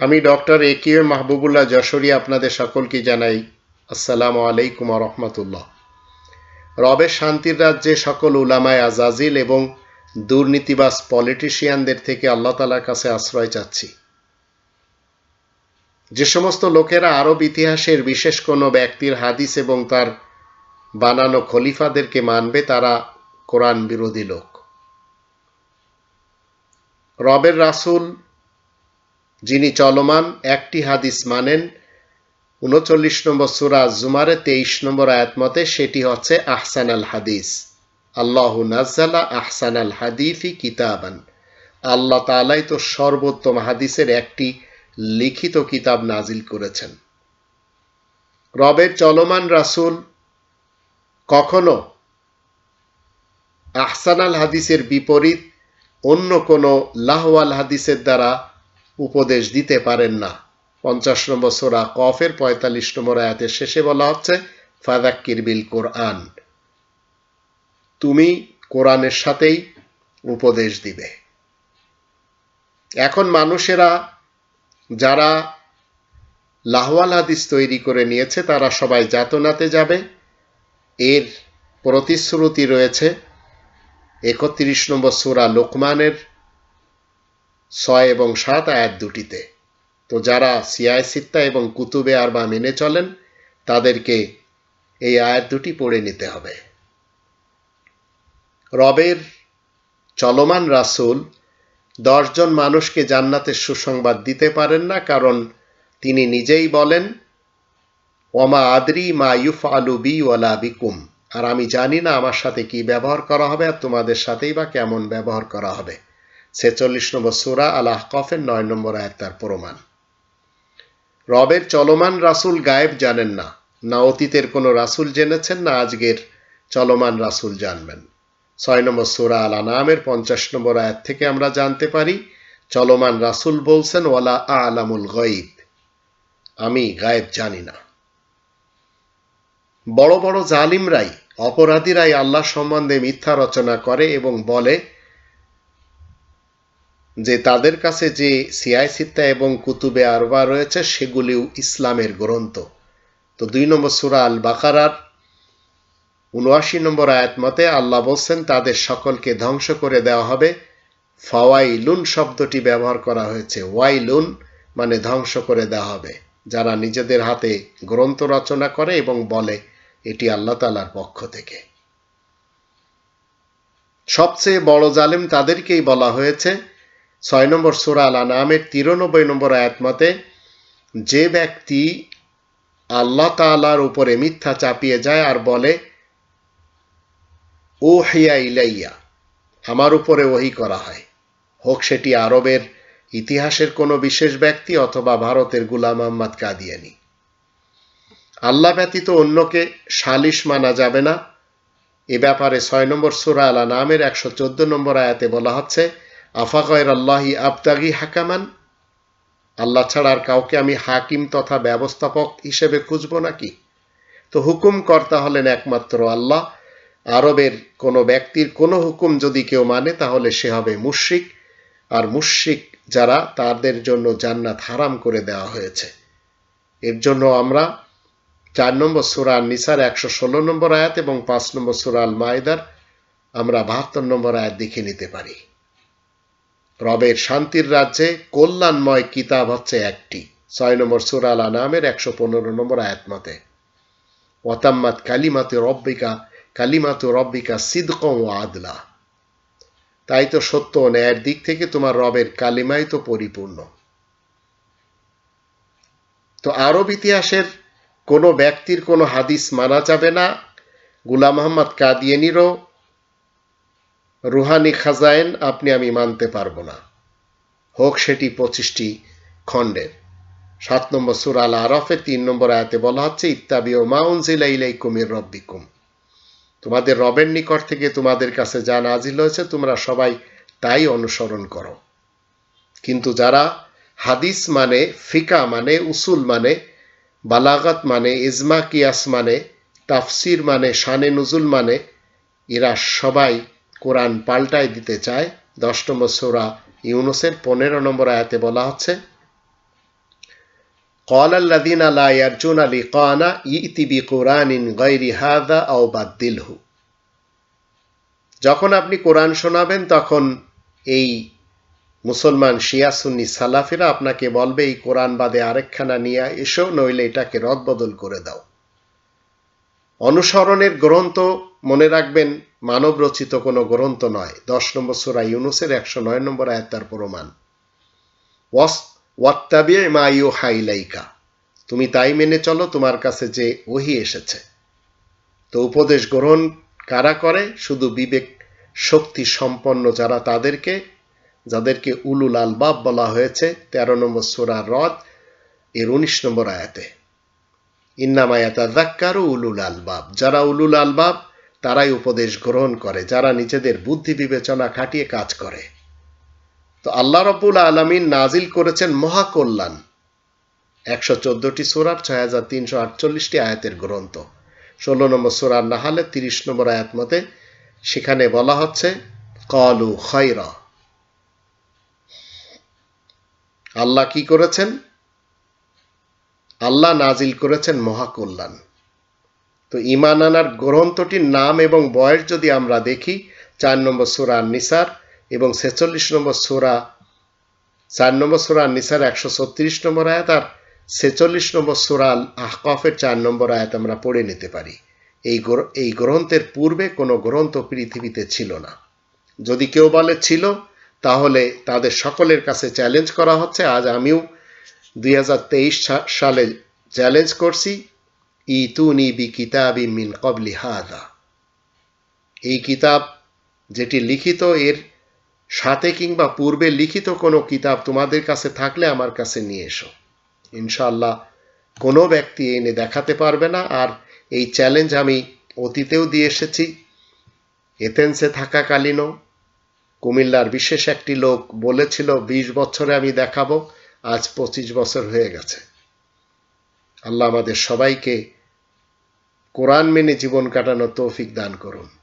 আমি doctor A Q Mahbubullah Jashori আপনাদের সকলকে জানাই আসসালামু আলাইকুম রহমতুল্লাহ। রবের শান্তির রাজ্যে সকল উলামায় আজাজিল এবং দুর্নীতিবাস পলিটিশিয়ানদের থেকে আল্লাহ তালার কাছে আশ্রয় চাচ্ছি। যে সমস্ত লোকেরা আরব ইতিহাসের বিশেষ কোনো ব্যক্তির হাদিস এবং তার বানানো খলিফাদেরকে মানবে, তারা কোরআন বিরোধী লোক। রবের রাসূল যিনি চলমান, একটি হাদিস মানেন, উনচল্লিশ নম্বর সুরা জুমারে তেইশ নম্বর আয়াত মতে সেটি হচ্ছে আহসান আল হাদিস। আল্লাহ নাজ্জালা আহসান আল হাদিফি কিতাবান। আল্লাহ তালাই তো সর্বোত্তম হাদিসের একটি লিখিত কিতাব নাজিল করেছেন। রবের চলমান রাসূল কখনো আহসান আল হাদিসের বিপরীত অন্য কোনো লাহওয়াল হাদিসের দ্বারা উপদেশ দিতে পারেন না। পঞ্চাশ নম্বর সোরা কফের পঁয়তাল্লিশ নম্বর আয়াতের শেষে বলা হচ্ছে ফাদাক্কির বিল কোরআন। তুমি কোরআনের সাথেই উপদেশ দিবে। এখন মানুষেরা যারা লাহওয়াল হাদিস তৈরি করে নিয়েছে, তারা সবাই যাতনাতে যাবে। এর প্রতিশ্রুতি রয়েছে, একত্রিশ নম্বর সুরা লোকমানের ছয় এবং সাত আয়াত দুটিতে। তো যারা সিয়ায় সিত্তা এবং কুতুবে আরবা মেনে চলেন, তাদেরকে এই আয়াত দুটি পড়ে নিতে হবে। রবের চলমান রাসূল দশজন মানুষকে জান্নাতের সুসংবাদ দিতে পারেন না, কারণ তিনি নিজেই বলেন, ওমা আদরি মা ইউফ আলু বি ওয়ালা বিকুম। আর আমি জানি না আমার সাথে কি ব্যবহার করা হবে আর তোমাদের সাথেই বা কেমন ব্যবহার করা হবে। ছেচল্লিশ নম্বর সুরা আল্লাহ কফের নয় নম্বর আয়াত তার প্রমাণ। রবের চলমান রাসুল গায়েব জানেন না। না অতীতের কোনো রাসুল জেনেছেন, না আজকের চলমান রাসুল জানবেন। ছয় নম্বর সুরা আল আনামের পঞ্চাশ নম্বর আয়াত থেকে আমরা জানতে পারি, চলমান রাসুল বলছেন, ওয়ালা আলামুল গঈব আমি গায়েব জানি না। বড় বড় জালিমরাই, অপরাধীরাই আল্লাহ সম্বন্ধে মিথ্যা রচনা করে এবং বলে যে তাদের কাছে যে সিয়াই সিত্তা এবং কুতুবে আরবা রয়েছে, সেগুলিও ইসলামের গ্রন্থ। তো দুই নম্বর সুরা আল বাকারার উনআশি নম্বর আয়াত মতে আল্লাহ বলছেন, তাদের সকলকে ধ্বংস করে দেওয়া হবে। ফাওয়াইলুন শব্দটি ব্যবহার করা হয়েছে। ওয়াইলুন মানে ধ্বংস করে দেওয়া হবে। যারা নিজেদের হাতে গ্রন্থ রচনা করে এবং বলে, এটি আল্লাহ তালার পক্ষ থেকে। সবচেয়ে বড় জালেম তাদেরকেই বলা হয়েছে ছয় নম্বর সুরা আল আনামের তিরানব্বই নম্বর আয়াত মতে, যে ব্যক্তি আল্লাহ তালার উপরে মিথ্যা চাপিয়ে যায় আর বলে ও হিয়া ইলাইয়া, আমার উপরে ওহি করা হয়। হোক সেটি আরবের ইতিহাসের কোনো বিশেষ ব্যক্তি অথবা ভারতের গুলাম আহম্মদ কাদিয়ানি। আল্লাহ ব্যতীত অন্যকে সালিশ মানা যাবে না। এ ব্যাপারে ছয় নম্বর সুরা আলা নামের একশো চোদ্দ নম্বর আয়াতে বলা হচ্ছে আফাকয়ের আল্লাহি আবতাগি হাকামান? আল্লাহ ছাড়া আর কাউকে আমি হাকিম তথা ব্যবস্থাপক হিসেবে খুঁজব নাকি? তো হুকুম কর্তা হলেন একমাত্র আল্লাহ। আরবের কোনো ব্যক্তির কোনো হুকুম যদি কেউ মানে তাহলে সে হবে মুশ্রিক। আর মুশ্রিক যারা, তাদের জন্য জান্নাত হারাম করে দেওয়া হয়েছে। এর জন্য আমরা চার নম্বর সুরাল নিসার একশো ষোলো নম্বর আয়াত এবং পাঁচ নম্বর সুরাল মায়দার আমরা বাহাত্তর নম্বর আয়াত দেখে নিতে পারি। রবের শান্তির রাজ্যে কল্যাণময় কিতাব হচ্ছে একটি। ছয় নম্বর সুরাল আনামের একশো পনেরো নম্বর আয়াত মতে, ওয়াতাম্মাত কালিমাতে রব্বিকা, কালিমাতু রব্বিকা সিদ্ক ও আদলা। তাই তো সত্য ও ন্যায়ের দিক থেকে তোমার রবের কালিমাই তো পরিপূর্ণ। তো আরব ইতিহাসের কোনো ব্যক্তির কোনো হাদিস মানা যাবে না। গুলাম মোহাম্মদ কাদিয়ানিরও রুহানি খাজায়েন আপনি আমি মানতে পারব না। হোক সেটি পঁচিশটি খণ্ডের। সাত নম্বর সুরাল আরফে তিন নম্বর আয়াতে বলা হচ্ছে ইত্তাবি ও মাউনজিলা ইলাই কুমির রব্বিকুম। তোমাদের রবের নিকট থেকে তোমাদের কাছে যা নাজিল হয়েছে, তোমরা সবাই তাই অনুসরণ করো। কিন্তু যারা হাদিস মানে ফিকা মানে উসুল মানে বালাগত মানে ইজমা, কিয়াস মানে তাফসির মানে শানে নজুল মানে এরা সবাই কোরআন পাল্টায় দিতে চায় দশ নম্বর সোরা ইউনুসের পনেরো নম্বর আয়াতে বলা হচ্ছে قال الذين لا يرجون لقانا ائت بقران غير هذا او بدله যখন আপনি কোরআন শোনাবেন তখন এই মুসলমান শিয়া সুন্নি সালাফিরা আপনাকে বলবে এই কোরআন বাদে আরেকখানা নিয়ে এসো নইলে এটাকে রদবদল করে দাও অনুসরণের গ্রন্থ মনে রাখবেন, মানব রচিত কোনো গ্রন্থ নয়। দশ নম্বর সুরা ইউনুসের একশো নয় নম্বর আয়াত তার প্রমাণ। হাইলাইকা তুমি তাই মেনে চলো, তোমার কাছে যে ওহি এসেছে। তো উপদেশ গ্রহণ কারা করে? শুধু বিবেক শক্তি সম্পন্ন যারা তাদেরকে, যাদেরকে উলুল আলবাব বলা হয়েছে। তেরো নম্বর সুরা রদ, এর উনিশ নম্বর আয়াতে। ইন্নামায়াতা জাক্কারু উলুল আলবাব। যারা উলুল আলবাব, তারাই উপদেশ গ্রহণ করে। যারা নিজেদের বুদ্ধি বিবেচনা খাটিয়ে কাজ করে। তো আল্লাহ রব্বুল আলমিন নাজিল করেছেন মহাকল্যাণ। একশো চোদ্দটি সুরার ছয় হাজার তিনশো আটচল্লিশটি আয়াতের গ্রন্থ। ষোলো নম্বর সুরার নাহালে তিরিশ নম্বর আয়াত মতে সেখানে বলা হচ্ছে, কলু খৈরা আল্লাহ কি করেছেন? আল্লাহ নাজিল করেছেন মহাকল্যাণ। তো ইমান আনার গ্রন্থটির নাম এবং বয়স যদি আমরা দেখি, চার নম্বর সুরা নিসার এবং ছেচল্লিশ নম্বর সুরা, চার নম্বর সুরা নিসার একশো ছত্রিশ নম্বর আয়াত আর ছেচল্লিশ নম্বর সুরা আহকফের চার নম্বর আয়াত আমরা পড়ে নিতে পারি। এই এই গ্রন্থের পূর্বে কোনো গ্রন্থ পৃথিবীতে ছিল না। যদি কেউ বলে ছিল, তাহলে তাদের সকলের কাছে চ্যালেঞ্জ করা হচ্ছে, আজ আমিও দুই হাজার তেইশ সালে চ্যালেঞ্জ করছি ই ইতুনি বি কিতাবি মিন কবলি হাদা। এই কিতাব যেটি লিখিত, এর সাথে কিংবা পূর্বে লিখিত কোনো কিতাব তোমাদের কাছে থাকলে আমার কাছে নিয়ে এসো। ইনশাল্লাহ কোনো ব্যক্তি এনে দেখাতে পারবে না, আর এই চ্যালেঞ্জ আমি অতীতেও দিয়ে এসেছি। এথেন্সে থাকাকালীনও কুমিল্লার বিশেষ একটি লোক বলেছিল, বিশ বছরে আমি দেখাবো। আজ পঁচিশ বছর হয়ে গেছে। আল্লাহ আমাদের সবাইকে কোরআন মেনে জীবন কাটানোর তৌফিক দান করুন।